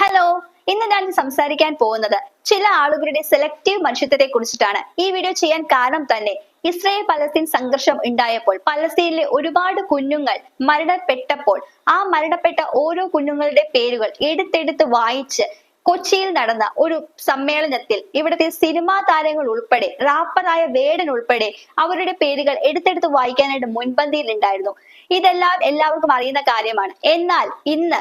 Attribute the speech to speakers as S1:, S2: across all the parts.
S1: Hello ഇന്ന് ഞാൻ സംസാരിക്കാൻ പോകുന്നത് ചില ആളുകളുടെ സെലക്റ്റീവ് മനുഷ്യത്വത്തെ കുറിച്ചിട്ടാണ്. ഈ വീഡിയോ ചെയ്യാൻ കാരണം തന്നെ ഇസ്രായേൽ പലസ്തീൻ സംഘർഷം ഉണ്ടായപ്പോൾ പലസ്തീനിലെ ഒരുപാട് കുഞ്ഞുങ്ങൾ മരണപ്പെട്ടപ്പോൾ ആ മരണപ്പെട്ട ഓരോ കുഞ്ഞുങ്ങളുടെ പേരുകൾ എടുത്തെടുത്ത് വായിച്ച് കൊച്ചിയിൽ നടന്ന ഒരു സമ്മേളനത്തിൽ ഇവിടുത്തെ സിനിമാ താരങ്ങൾ ഉൾപ്പെടെ റാപ്പറായ വേടൻ ഉൾപ്പെടെ അവരുടെ പേരുകൾ എടുത്തെടുത്ത് വായിക്കാനായിട്ട് മുൻപന്തിയിൽ ഉണ്ടായിരുന്നു. ഇതെല്ലാം എല്ലാവർക്കും അറിയുന്ന കാര്യമാണ്. എന്നാൽ ഇന്ന്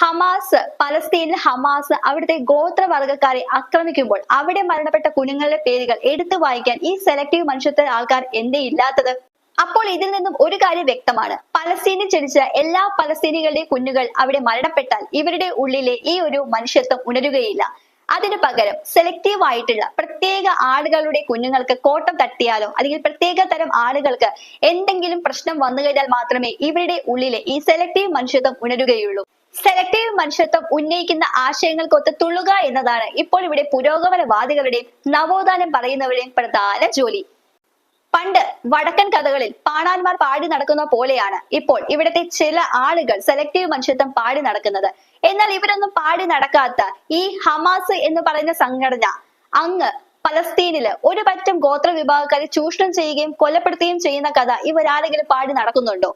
S1: ഹമാസ് പലസ്തീനിൽ ഹമാസ് അവിടുത്തെ ഗോത്രവർഗക്കാരെ ആക്രമിക്കുമ്പോൾ അവിടെ മരണപ്പെട്ട കുഞ്ഞുങ്ങളുടെ പേരുകൾ എടുത്തു വായിക്കാൻ ഈ സെലക്റ്റീവ് മനുഷ്യത്വ ആൾക്കാർ എന്തേ ഇല്ലാത്തത്? അപ്പോൾ ഇതിൽ നിന്നും ഒരു കാര്യം വ്യക്തമാണ്. പലസ്തീനിൽ ജനിച്ച എല്ലാ പലസ്തീനികളുടെയും കുഞ്ഞുങ്ങൾ അവിടെ മരണപ്പെട്ടാൽ ഇവരുടെ ഉള്ളിലെ ഈ ഒരു മനുഷ്യത്വം ഉണരുകയില്ല. അതിനു പകരം സെലക്റ്റീവ് ആയിട്ടുള്ള പ്രത്യേക ആളുകളുടെ കുഞ്ഞുങ്ങൾക്ക് കോട്ടം തട്ടിയാലോ അല്ലെങ്കിൽ പ്രത്യേക തരം ആളുകൾക്ക് എന്തെങ്കിലും പ്രശ്നം വന്നു കഴിഞ്ഞാൽ മാത്രമേ ഇവരുടെ ഉള്ളിലെ ഈ സെലക്റ്റീവ് മനുഷ്യത്വം ഉണരുകയുള്ളൂ. സെലക്റ്റീവ് മനുഷ്യത്വം ഉന്നയിക്കുന്ന ആശയങ്ങൾക്കൊത്ത് തുള്ളുക എന്നതാണ് ഇപ്പോൾ ഇവിടെ പുരോഗമനവാദികളുടെയും നവോത്ഥാനം പറയുന്നവരുടെയും പ്രധാന ജോലി. പണ്ട് വടക്കൻ കഥകളിൽ പാണാന്മാർ പാടി നടക്കുന്ന പോലെയാണ് ഇപ്പോൾ ഇവിടുത്തെ ചില ആളുകൾ സെലക്ടീവ് മനുഷ്യത്വം പാടി നടക്കുന്നത്. എന്നാൽ ഇവരൊന്നും പാടി നടക്കാത്ത ഈ ഹമാസ് എന്ന് പറയുന്ന സംഘടന അങ്ങ് പലസ്തീനിൽ ഒരു പറ്റം ഗോത്ര വിഭാഗക്കാരെ ചൂഷണം ചെയ്യുകയും കൊലപ്പെടുത്തുകയും ചെയ്യുന്ന കഥ ഇവരാരെങ്കിലും പാടി നടക്കുന്നുണ്ടോ?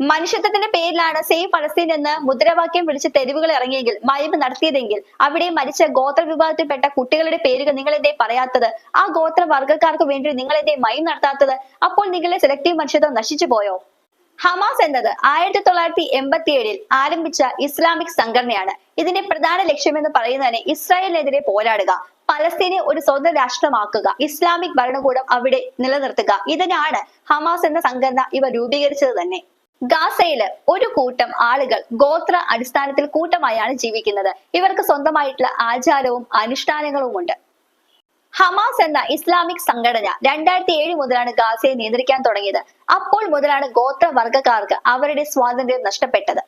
S1: മനുഷ്യത്വത്തിന്റെ പേരിലാണ് സേവ് ഫലസ്തീൻ എന്ന് മുദ്രാവാക്യം വിളിച്ച് തെരുവുകൾ ഇറങ്ങിയെങ്കിൽ മൈബ് നടത്തിയതെങ്കിൽ അവിടെ മരിച്ച ഗോത്ര വിഭാഗത്തിൽപ്പെട്ട കുട്ടികളുടെ പേരുകൾ നിങ്ങൾ എന്തേ പറയാത്തത്? ആ ഗോത്ര വർഗക്കാർക്ക് വേണ്ടി നിങ്ങൾ എന്തേ മൈം നടത്താത്തത്? അപ്പോൾ നിങ്ങളുടെ സെലക്ടീവ് മനുഷ്യത്വം നശിച്ചു പോയോ? ഹമാസ് എന്നത് ആയിരത്തി തൊള്ളായിരത്തി എൺപത്തി ഏഴിൽ ആരംഭിച്ച ഇസ്ലാമിക് സംഘടനയാണ്. ഇതിന്റെ പ്രധാന ലക്ഷ്യമെന്ന് പറയുന്നതിന് ഇസ്രായേലിനെതിരെ പോരാടുക പലസ്തീനെ ഒരു സ്വന്തം രാഷ്ട്രമാക്കുക ഇസ്ലാമിക് ഭരണകൂടം അവിടെ നിലനിർത്തുക. ഇതിനാണ് ഹമാസ് എന്ന സംഘടന ഇവ രൂപീകരിച്ചത് തന്നെ. ഗാസയിൽ ഒരു കൂട്ടം ആളുകൾ ഗോത്ര അടിസ്ഥാനത്തിൽ കൂട്ടമായാണ് ജീവിക്കുന്നത്. ഇവർക്ക് സ്വന്തമായിട്ടുള്ള ആചാരവും അനുഷ്ഠാനങ്ങളും ഉണ്ട്. ഹമാസ് എന്ന ഇസ്ലാമിക് സംഘടന രണ്ടായിരത്തി ഏഴ് മുതലാണ് ഗാസയെ നിയന്ത്രിക്കാൻ തുടങ്ങിയത്. അപ്പോൾ മുതലാണ് ഗോത്രവർഗക്കാർക്ക് അവരുടെ സ്വാതന്ത്ര്യം നഷ്ടപ്പെട്ടത്.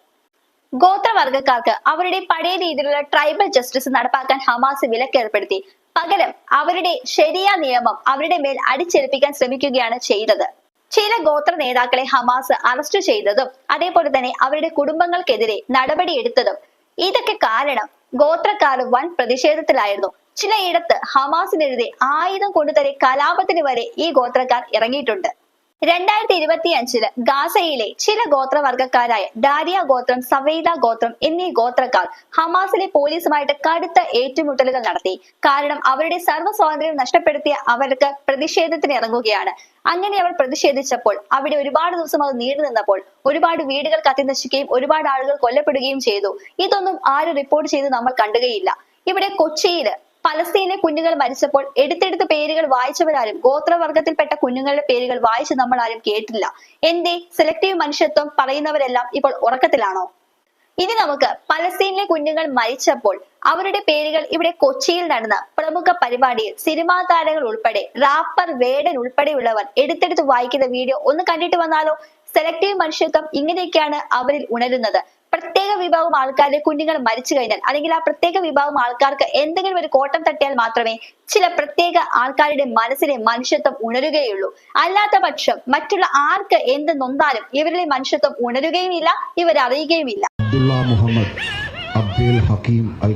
S1: ഗോത്രവർഗക്കാർക്ക് അവരുടെ പഴയ രീതിയിലുള്ള ട്രൈബൽ ജസ്റ്റിസ് നടപ്പാക്കാൻ ഹമാസ് വിലക്കേർപ്പെടുത്തി പകരം അവരുടെ ശരിയ നിയമം അവരുടെ മേൽ അടിച്ചേൽപ്പിക്കാൻ ശ്രമിക്കുകയാണ് ചെയ്തത്. ചില ഗോത്ര നേതാക്കളെ ഹമാസ് അറസ്റ്റ് ചെയ്തതും അതേപോലെ തന്നെ അവരുടെ കുടുംബങ്ങൾക്കെതിരെ നടപടി എടുത്തതും. ഇതൊക്കെ കാരണം ഗോത്രക്കാർ വൻ പ്രതിഷേധത്തിലായിരുന്നു. ചിലയിടത്ത് ഹമാസിനെതിരെ ആയുധം കൊണ്ടുതരെ കലാപത്തിന് വരെ ഈ ഗോത്രക്കാർ ഇറങ്ങിയിട്ടുണ്ട്. രണ്ടായിരത്തി ഇരുപത്തി അഞ്ചിൽ ഗാസയിലെ ചില ഗോത്രവർഗക്കാരായ ഡാരിയ ഗോത്രം സവേദ ഗോത്രം എന്നീ ഗോത്രക്കാർ ഹമാസിലെ പോലീസുമായിട്ട് കടുത്ത ഏറ്റുമുട്ടലുകൾ നടത്തി. കാരണം അവരുടെ സർവ സ്വാതന്ത്ര്യം നഷ്ടപ്പെടുത്തിയ അവർക്ക് പ്രതിഷേധത്തിന് ഇറങ്ങുകയാണ്. അങ്ങനെ അവർ പ്രതിഷേധിച്ചപ്പോൾ അവിടെ ഒരുപാട് ദിവസം അത് നീണ്ടു നിന്നപ്പോൾ ഒരുപാട് വീടുകൾ കത്തിനശിക്കുകയും ഒരുപാട് ആളുകൾ കൊല്ലപ്പെടുകയും ചെയ്തു. ഇതൊന്നും ആരും റിപ്പോർട്ട് ചെയ്ത് നമ്മൾ കണ്ടുകയില്ല. ഇവിടെ കൊച്ചിയിൽ പലസ്തീനിലെ കുഞ്ഞുങ്ങൾ മരിച്ചപ്പോൾ എടുത്തെടുത്ത് പേരുകൾ വായിച്ചവരാരും ഗോത്രവർഗത്തിൽപ്പെട്ട കുഞ്ഞുങ്ങളുടെ പേരുകൾ വായിച്ച് നമ്മൾ ആരും കേട്ടില്ല. എന്തേ? സെലക്ടീവ് മനുഷ്യത്വം പറയുന്നവരെല്ലാം ഇപ്പോൾ ഉറക്കത്തിലാണോ? ഇനി നമുക്ക് പലസ്തീനിലെ കുഞ്ഞുങ്ങൾ മരിച്ചപ്പോൾ അവരുടെ പേരുകൾ ഇവിടെ കൊച്ചിയിൽ നടന്ന പ്രമുഖ പരിപാടിയിൽ സിനിമാ താരങ്ങൾ ഉൾപ്പെടെ റാപ്പർ വേടൻ ഉൾപ്പെടെയുള്ളവർ എടുത്തെടുത്ത് വായിക്കുന്ന വീഡിയോ ഒന്ന് കണ്ടിട്ട് വന്നാലോ? സെലക്ടീവ് മനുഷ്യത്വം ഇങ്ങനെയൊക്കെയാണ് അവരിൽ ഉണരുന്നത്. പ്രത്യേക വിഭാഗം ആൾക്കാരുടെ കുഞ്ഞുങ്ങൾ മരിച്ചു കഴിഞ്ഞാൽ അല്ലെങ്കിൽ ആ പ്രത്യേക വിഭാഗം ആൾക്കാർക്ക് എന്തെങ്കിലും ഒരു കോട്ടം തട്ടിയാൽ മാത്രമേ ചില പ്രത്യേക ആൾക്കാരുടെ മനസ്സിലെ മനുഷ്യത്വം ഉണരുകയുള്ളൂ. അല്ലാത്ത പക്ഷം മറ്റുള്ള ആർക്ക് എന്ത് നൊന്നാലും ഇവരിലെ മനുഷ്യത്വം ഉണരുകയും
S2: ഇല്ല മുഹമ്മദ് ഇല്ല Al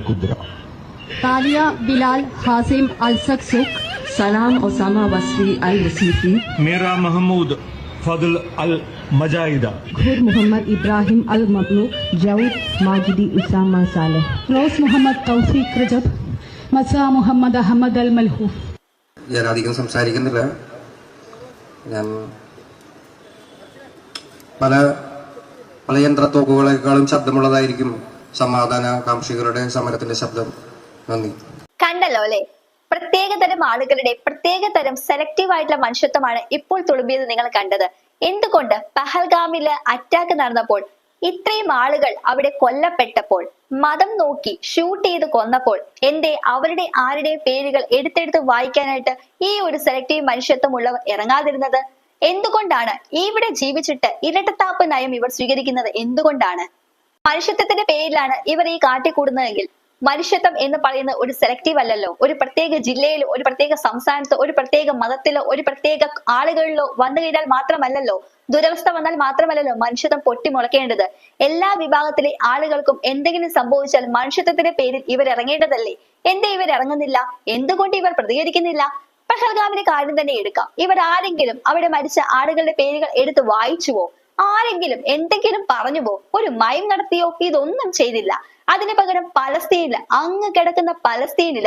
S3: Bilal Hazim Al Salam Osama
S4: Wasli Al ഫദുൽ അൽ മജാഹിദ
S5: ഖുർ മുഹമ്മദ് ഇബ്രാഹിം അൽ മബ്ലു
S3: ജൌദ് മാജിദി Usama Saleh
S5: rose Muhammad Tawfiq Rajab മസ Muhammad Ahmed Al Malhu
S6: ഞാൻ അധികം സംസാരിക്കുന്നില്ല. ഞാൻ പല പല യന്ത്രത്തോക്കുകളെക്കാളും ശബ്ദമുള്ളതായിരിക്കും സമാധാന കാംക്ഷികളുടെ സമരത്തിന്റെ ശബ്ദം. നന്ദി.
S1: കണ്ടല്ലോ അല്ലേ? പ്രത്യേക തരം ആളുകളുടെ പ്രത്യേക തരം സെലക്റ്റീവ് ആയിട്ടുള്ള മനുഷ്യത്വമാണ് ഇപ്പോൾ തുളുമ്പിയത് നിങ്ങൾ കണ്ടത്. എന്തുകൊണ്ട് പഹൽഗാമിൽ അറ്റാക്ക് നടന്നപ്പോൾ ഇത്രയും ആളുകൾ അവിടെ കൊല്ലപ്പെട്ടപ്പോൾ മതം നോക്കി ഷൂട്ട് ചെയ്ത് കൊന്നപ്പോൾ എന്തേ അവരുടെ ആരുടെ പേരുകൾ എടുത്തെടുത്ത് വായിക്കാനായിട്ട് ഈ ഒരു സെലക്റ്റീവ് മനുഷ്യത്വം ഉള്ളവർ ഇറങ്ങാതിരുന്നത്? എന്തുകൊണ്ടാണ് ഇവിടെ ജീവിച്ചിട്ട് ഇരട്ടത്താപ്പ് നയം ഇവർ സ്വീകരിക്കുന്നത്? എന്തുകൊണ്ടാണ്? മനുഷ്യത്വത്തിന്റെ പേരിലാണ് ഇവർ ഈ കാട്ടിക്കൂടുന്നതെങ്കിൽ മനുഷ്യത്വം എന്ന് പറയുന്ന ഒരു സെലക്റ്റീവ് അല്ലല്ലോ. ഒരു പ്രത്യേക ജില്ലയിലോ ഒരു പ്രത്യേക സംസ്ഥാനത്തോ ഒരു പ്രത്യേക മതത്തിലോ ഒരു പ്രത്യേക ആളുകളിലോ വന്നു കഴിഞ്ഞാൽ മാത്രമല്ലല്ലോ. ദുരവസ്ഥ വന്നാൽ മാത്രമല്ലല്ലോ മനുഷ്യത്വം പൊട്ടിമുളക്കേണ്ടത് എല്ലാ വിഭാഗത്തിലെ ആളുകൾക്കും എന്തെങ്കിലും സംഭവിച്ചാൽ മനുഷ്യത്വത്തിന്റെ പേരിൽ ഇവർ ഇറങ്ങേണ്ടതല്ലേ? എന്തേ ഇവർ ഇറങ്ങുന്നില്ല? എന്തുകൊണ്ട് ഇവർ പ്രതികരിക്കുന്നില്ല? പഹൽഗാമിന്റെ കാര്യം തന്നെ എടുക്കാം. ഇവർ ആരെങ്കിലും അവിടെ മരിച്ച ആളുകളുടെ പേരുകൾ എടുത്ത് വായിച്ചുവോ? ആരെങ്കിലും എന്തെങ്കിലും പറഞ്ഞു പോ ഒരു മയം നടത്തിയോ ഇതൊന്നും ചെയ്തില്ല. അതിനു പകരം പലസ്തീനിൽ അങ്ങ് കിടക്കുന്ന പലസ്തീനിൽ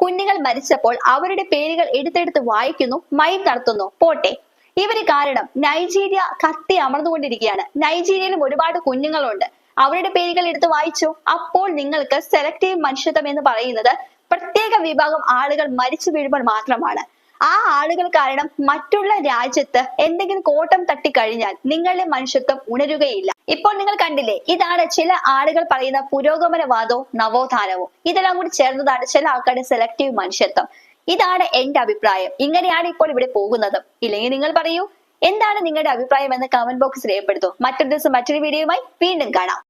S1: കുഞ്ഞുങ്ങൾ മരിച്ചപ്പോൾ അവരുടെ പേരുകൾ എടുത്തെടുത്ത് വായിക്കുന്നു മയം നടത്തുന്നു. പോട്ടെ. ഇവർ കാരണം നൈജീരിയ കത്തി അമർന്നുകൊണ്ടിരിക്കുകയാണ്. നൈജീരിയയിലും ഒരുപാട് കുഞ്ഞുങ്ങളുണ്ട്. അവരുടെ പേരുകൾ എടുത്ത് വായിച്ചു. അപ്പോൾ നിങ്ങൾക്ക് സെലക്ടീവ് മനുഷ്യത്വം എന്ന് പറയുന്നത് പ്രത്യേക വിഭാഗം ആളുകൾ മരിച്ചു വീഴുമ്പോൾ മാത്രമാണ്. ആ ആളുകൾ കാരണം മറ്റുള്ള രാജ്യത്ത് എന്തെങ്കിലും കോട്ടം തട്ടി കഴിഞ്ഞാൽ നിങ്ങളുടെ മനുഷ്യത്വം ഉണരുകയില്ല. ഇപ്പോൾ നിങ്ങൾ കണ്ടില്ലേ ഇതാണ് ചില ആളുകൾ പറയുന്ന പുരോഗമനവാദവും നവോത്ഥാനവും. ഇതെല്ലാം കൂടി ചേർന്നതാണ് ചില ആൾക്കാരുടെ സെലക്റ്റീവ് മനുഷ്യത്വം. ഇതാണ് എന്റെ അഭിപ്രായം. ഇങ്ങനെയാണ് ഇപ്പോൾ ഇവിടെ പോകുന്നത്. ഇല്ലെങ്കിൽ നിങ്ങൾ പറയൂ എന്താണ് നിങ്ങളുടെ അഭിപ്രായം എന്ന് കമന്റ് ബോക്സിൽ രേഖപ്പെടുത്തൂ. മറ്റൊരു ദിവസം മറ്റൊരു വീഡിയോയുമായി വീണ്ടും കാണാം.